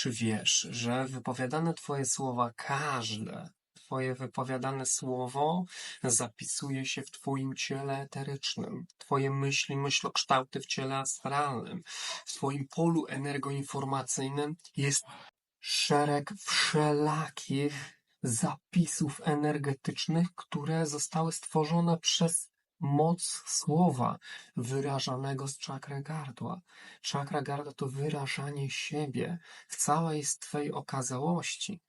Czy wiesz, że wypowiadane twoje słowa, każde twoje wypowiadane słowo zapisuje się w twoim ciele eterycznym. Twoje myśli, myślokształty w ciele astralnym. W twoim polu energoinformacyjnym jest szereg wszelakich zapisów energetycznych, które zostały stworzone przez moc słowa wyrażanego z czakry gardła. Czakra gardła to wyrażanie siebie w całej swej okazałości.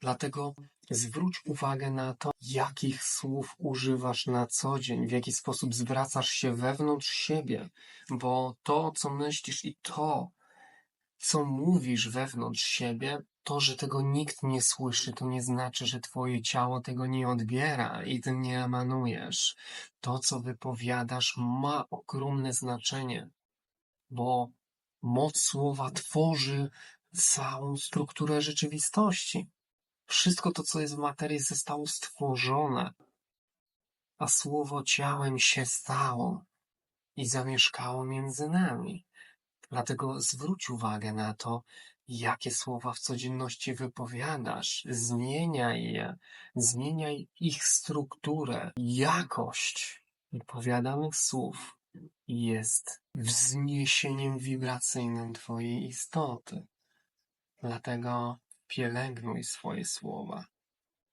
Dlatego zwróć uwagę na to, jakich słów używasz na co dzień, w jaki sposób zwracasz się wewnątrz siebie, bo to, co myślisz i to, co mówisz wewnątrz siebie, to, że tego nikt nie słyszy, to nie znaczy, że twoje ciało tego nie odbiera i ty nie emanujesz. To, co wypowiadasz, ma ogromne znaczenie, bo moc słowa tworzy całą strukturę rzeczywistości. Wszystko to, co jest w materii, zostało stworzone, a słowo ciałem się stało i zamieszkało między nami. Dlatego zwróć uwagę na to, jakie słowa w codzienności wypowiadasz. Zmieniaj je, zmieniaj ich strukturę, jakość wypowiadanych słów jest wzniesieniem wibracyjnym Twojej istoty. Dlatego pielęgnuj swoje słowa,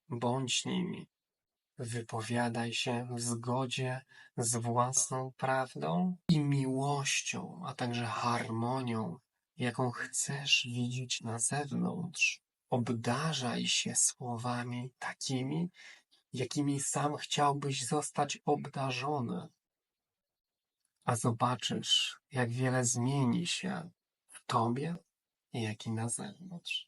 bądź nimi. Wypowiadaj się w zgodzie z własną prawdą i miłością, a także harmonią, jaką chcesz widzieć na zewnątrz. Obdarzaj się słowami takimi, jakimi sam chciałbyś zostać obdarzony. A zobaczysz, jak wiele zmieni się w tobie, jak i na zewnątrz.